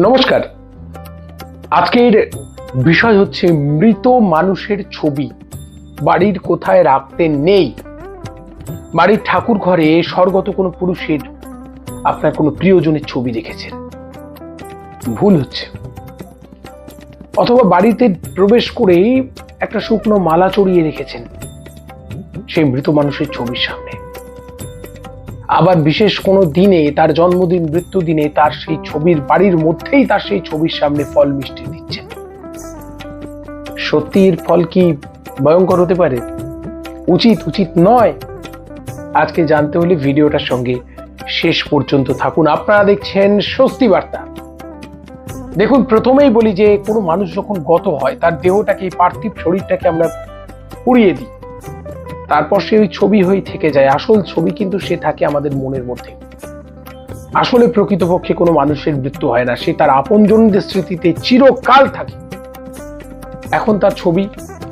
নমস্কার। আজকের বিষয় হচ্ছে মৃত মানুষের ছবি। বাড়ির কোথায় রাখতে নেই। বাড়ির ঠাকুর ঘরে স্বর্গত কোনো পুরুষের আপনার কোনো প্রিয়জনের ছবি দেখেছেন? ভুল হচ্ছে। অথবা বাড়িতে প্রবেশ করেই একটা শুকনো মালা চড়িয়ে রেখেছেন সেই মৃত মানুষের ছবির সামনে। আবার বিশেষ কোনো দিনে তার জন্মদিন মৃত্যু দিনে তার সেই ছবির বাড়ির মধ্যেই তার সেই ছবির সামনে ফল মিষ্টি দিচ্ছেন সত্যি এর ফল কি ভয়ঙ্কর হতে পারে? উচিত উচিত নয়। আজকে জানতে হলে ভিডিওটার সঙ্গে শেষ পর্যন্ত থাকুন। আপনারা দেখছেন স্বস্তি বার্তা। দেখুন, প্রথমেই বলি যে কোনো মানুষ যখন গত হয়, তার দেহটাকে, পার্থিব শরীরটাকে আমরা পুড়িয়ে দিই। তারপর সে ওই ছবি হয়ে থেকে যায়, আসল ছবি কিন্তু সে থাকে আমাদের মনের মধ্যে। আসলে প্রকৃতপক্ষে কোনো মানুষের মৃত্যু হয় না, সে তার আপনজনদের স্মৃতিতে চিরকাল থাকে। এখন তার ছবি,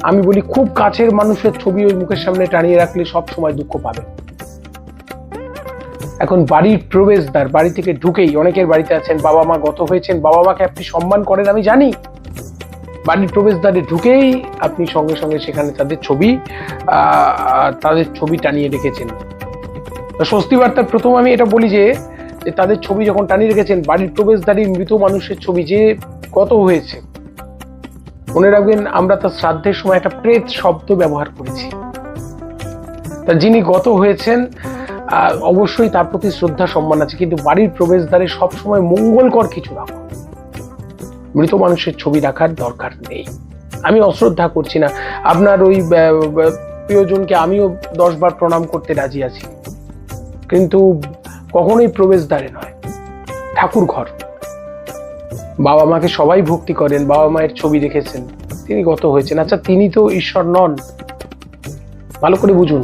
আমি বলি খুব কাছের মানুষের ছবি ওই মুখের সামনে টানিয়ে রাখলে সব সময় দুঃখ পাবে। এখন বাড়ির প্রবেশদ্বার, বাড়ি থেকে ঢুকেই অনেকের বাড়িতে আছেন, বাবা মা গত হয়েছেন, বাবা মাকে আপনি সম্মান করেন আমি জানি। বাড়ির প্রবেশদ্বারে ঢুকেই আপনি সঙ্গে সঙ্গে সেখানে তাদের ছবি তাদের ছবি টানিয়ে রেখেছেন। স্বস্তি বার্তার প্রথম আমি এটা বলি যে তাদের ছবি যখন টানিয়ে রেখেছেন বাড়ির প্রবেশদ্বারে মৃত মানুষের ছবি যে কত হয়েছে। মনে রাখবেন, আমরা তার শ্রাদ্ধের সময় একটা প্রেত শব্দ ব্যবহার করেছি। তা যিনি গত হয়েছেন অবশ্যই তার প্রতি শ্রদ্ধা, সম্মান আছে, কিন্তু বাড়ির প্রবেশদ্বারে সবসময় মঙ্গলকর কিছু রাখুন মৃত মানুষের ছবি রাখার দরকার নেই। আমি অশ্রদ্ধা করছি না। আপনার ওই প্রিয়জনকে আমিও দশবার প্রণাম করতে রাজি আছি। কিন্তু কখনোই প্রবেশদ্বারে নয়, ঠাকুর ঘর। বাবা মাকে সবাই ভক্তি করেন, বাবা মায়ের ছবি দেখেছেন। তিনি গত হয়েছেন। আচ্ছা তিনি তো ঈশ্বর নন। ভালো করে বুঝুন।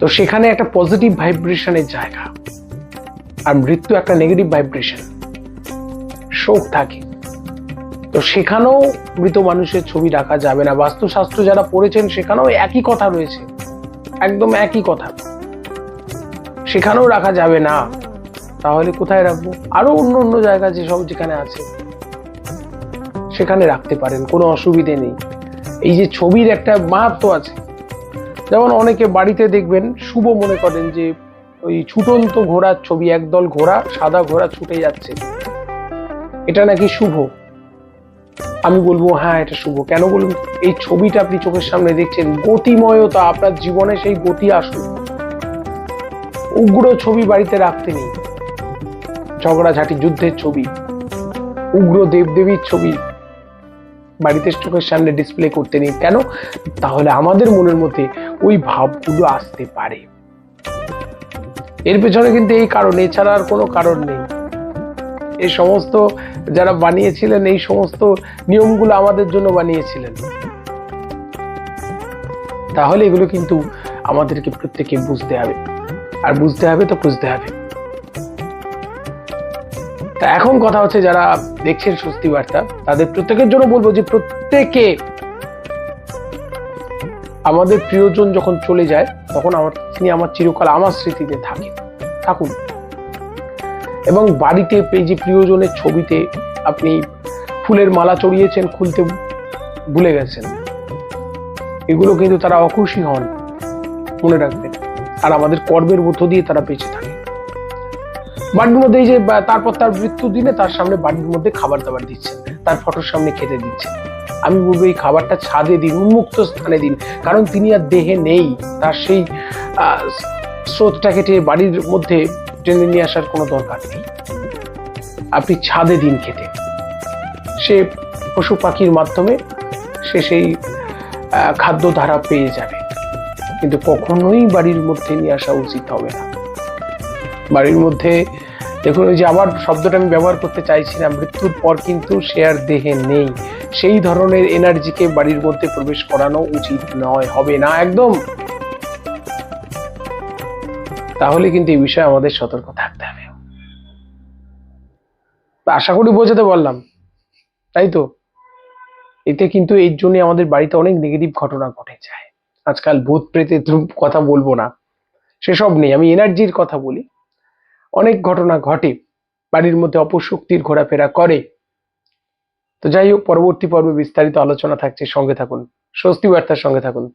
তো সেখানে একটা পজিটিভ ভাইব্রেশনের জায়গা। আর মৃত্যু একটা নেগেটিভ ভাইব্রেশন শোক থাকে। তো সেখানেও মৃত মানুষের ছবি রাখা যাবে না। বাস্তুশাস্ত্র যারা পড়েছেন, সেখানেও একই কথা রয়েছে। একদম একই কথা। সেখানেও রাখা যাবে না। তাহলে কোথায় রাখব? আরও অন্য অন্য জায়গা যেসব যেখানে আছে, সেখানে রাখতে পারেন। কোনো অসুবিধে নেই। এই যে ছবির একটা মাহাত্ম আছে। যেমন অনেকে বাড়িতে দেখবেন, শুভ মনে করেন যে ওই ছুটন্ত ঘোড়ার ছবি, একদল ঘোড়া সাদা ঘোড়া ছুটে যাচ্ছে। এটা নাকি শুভ? আমি বলব হ্যাঁ এটা শুভ। কেন বলুন? এই ছবিটা আপনি চোখের সামনে দেখছেন, গতিময়তা, আপনার জীবনে সেই গতি আসুন উগ্র ছবি বাড়িতে রাখতে নেই। ঝগড়াঝাটি যুদ্ধের ছবি, উগ্র দেবদেবীর ছবি বাড়িতে চোখের সামনে ডিসপ্লে করতে নেই। কেন? তাহলে আমাদের মনের মধ্যে ওই ভাবগুলো আসতে পারে। এর পেছনে কিন্তু এই কারণ, এছাড়া আর কোনো কারণ নেই। এই সমস্ত যারা বানিয়েছিলেন, এই সমস্ত নিয়মগুলো আমাদের জন্য বানিয়েছিলেন। তাহলে এগুলো কিন্তু আমাদেরকে প্রত্যেকে বুঝতে হবে। আর বুঝতে হবে তো বুঝতে হবে। তা এখন কথা হচ্ছে যারা দেখছেন স্বস্তি বার্তা, তাদের প্রত্যেকের জন্য বলব যে প্রত্যেকে আমাদের প্রিয়জন যখন চলে যায়, তখন আমার তিনি আমার চিরকাল আমার স্মৃতিতে থাকে থাকুন। এবং বাড়িতে যে প্রিয়জনের ছবিতে আপনি ফুলের মালা চড়িয়েছেন খুলতে ভুলে গেছেন। এগুলো কিন্তু তারা অখুশি হন মনে রাখবেন। আর আমাদের কর্মের মধ্য দিয়ে তারা বেঁচে থাকে। বাড়ির মধ্যে এই যে তারপর তার মৃত্যু দিনে তার সামনে বাড়ির মধ্যে খাবার দাবার দিচ্ছেন তার ফটোর সামনে খেতে দিচ্ছেন। আমি বলব এই খাবারটা ছাদে দিন উন্মুক্ত স্থানে দিন কারণ তিনি আর দেহে নেই। তার সেই আহ, স্রোতটাকে টেনে বাড়ির মধ্যে টেনে নিয়ে আসার কোনো দরকার নেই। আপনি ছাদে দিন খেতে। সে পশু পাখির মাধ্যমে সে সেই খাদ্য ধারা পেয়ে যাবে। কিন্তু কখনোই বাড়ির মধ্যে নিয়ে আসা উচিত হবে না। বাড়ির মধ্যে, দেখুন ওই যে আবার শব্দটা আমি ব্যবহার করতে চাইছি না মৃত্যুর পর কিন্তু সে আর দেহে নেই। সেই ধরনের এনার্জিকে বাড়ির মধ্যে প্রবেশ করানো উচিত নয়, হবে না, একদম। তাহলে কিন্তু এই বিষয়ে আমাদের সতর্ক থাকতে হবে। আশা করি বোঝাতে পারলাম। তাই তো? এতে কিন্তু এর জন্য আমাদের বাড়িতে অনেক নেগেটিভ ঘটনা ঘটে যায়। আজকাল ভূত প্রেতের কথা বলব না। সেসব নেই। আমি এনার্জির কথা বলি। অনেক ঘটনা ঘটে। বাড়ির মধ্যে অপশক্তির ঘোরাফেরা করে। তো যাই হোক, পরবর্তী পর্বে বিস্তারিত আলোচনা থাকছে। সঙ্গে থাকুন। স্বস্তি বার্তার সঙ্গে থাকুন।